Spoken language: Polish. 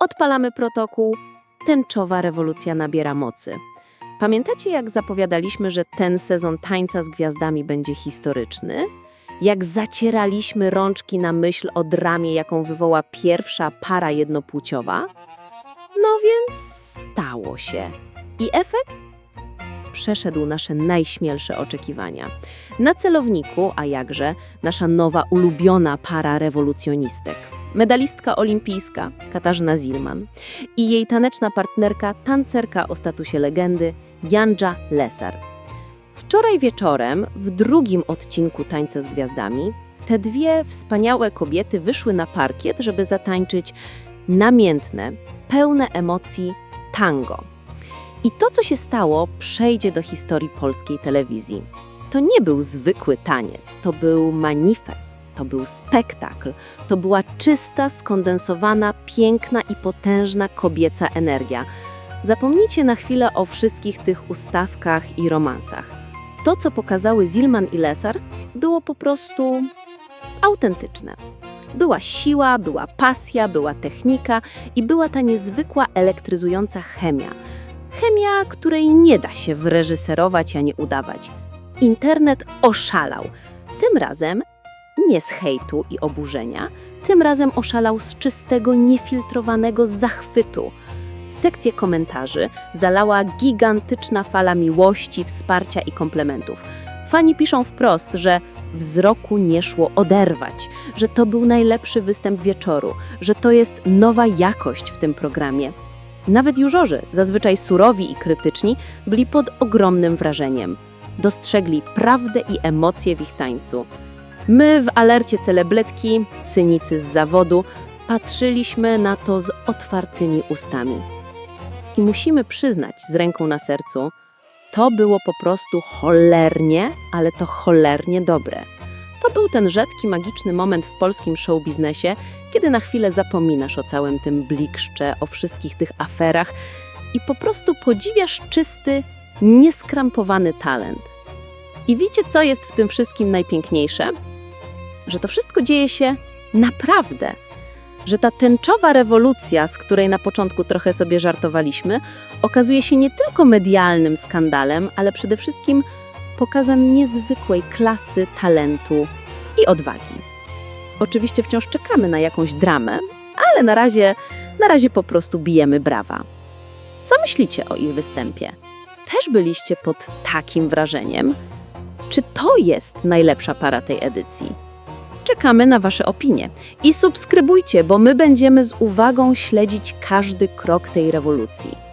odpalamy protokół, tęczowa rewolucja nabiera mocy. Pamiętacie, jak zapowiadaliśmy, że ten sezon tańca z gwiazdami będzie historyczny? Jak zacieraliśmy rączki na myśl o dramie, jaką wywoła pierwsza para jednopłciowa? No więc stało się. I efekt? Przeszedł nasze najśmielsze oczekiwania. Na celowniku, a jakże, nasza nowa ulubiona para rewolucjonistek. Medalistka olimpijska Katarzyna Zilman i jej taneczna partnerka, tancerka o statusie legendy Jandża Lesar. Wczoraj wieczorem, w drugim odcinku Tańca z Gwiazdami, te dwie wspaniałe kobiety wyszły na parkiet, żeby zatańczyć namiętne, pełne emocji tango. I to, co się stało, przejdzie do historii polskiej telewizji. To nie był zwykły taniec, to był manifest, to był spektakl, to była czysta, skondensowana, piękna i potężna kobieca energia. Zapomnijcie na chwilę o wszystkich tych ustawkach i romansach. To, co pokazały Zilman i Lesar, było po prostu autentyczne. Była siła, była pasja, była technika i była ta niezwykła elektryzująca chemia. Chemia, której nie da się wyreżyserować ani udawać. Internet oszalał. Tym razem nie z hejtu i oburzenia, tym razem oszalał z czystego, niefiltrowanego zachwytu. Sekcję komentarzy zalała gigantyczna fala miłości, wsparcia i komplementów. Fani piszą wprost, że wzroku nie szło oderwać, że to był najlepszy występ wieczoru, że to jest nowa jakość w tym programie. Nawet jurorzy, zazwyczaj surowi i krytyczni, byli pod ogromnym wrażeniem. Dostrzegli prawdę i emocje w ich tańcu. My w alercie celebrytki, cynicy z zawodu, patrzyliśmy na to z otwartymi ustami. I musimy przyznać z ręką na sercu, to było po prostu cholernie, ale to cholernie dobre. To był ten rzadki, magiczny moment w polskim show biznesie, kiedy na chwilę zapominasz o całym tym blikszcze, o wszystkich tych aferach i po prostu podziwiasz czysty, nieskrampowany talent. I wiecie, co jest w tym wszystkim najpiękniejsze? Że to wszystko dzieje się naprawdę. Że ta tęczowa rewolucja, z której na początku trochę sobie żartowaliśmy, okazuje się nie tylko medialnym skandalem, ale przede wszystkim pokazem niezwykłej klasy, talentu i odwagi. Oczywiście wciąż czekamy na jakąś dramę, ale na razie, na razie po prostu bijemy brawa. Co myślicie o ich występie? Też byliście pod takim wrażeniem? Czy to jest najlepsza para tej edycji? Czekamy na Wasze opinie i subskrybujcie, bo my będziemy z uwagą śledzić każdy krok tej rewolucji.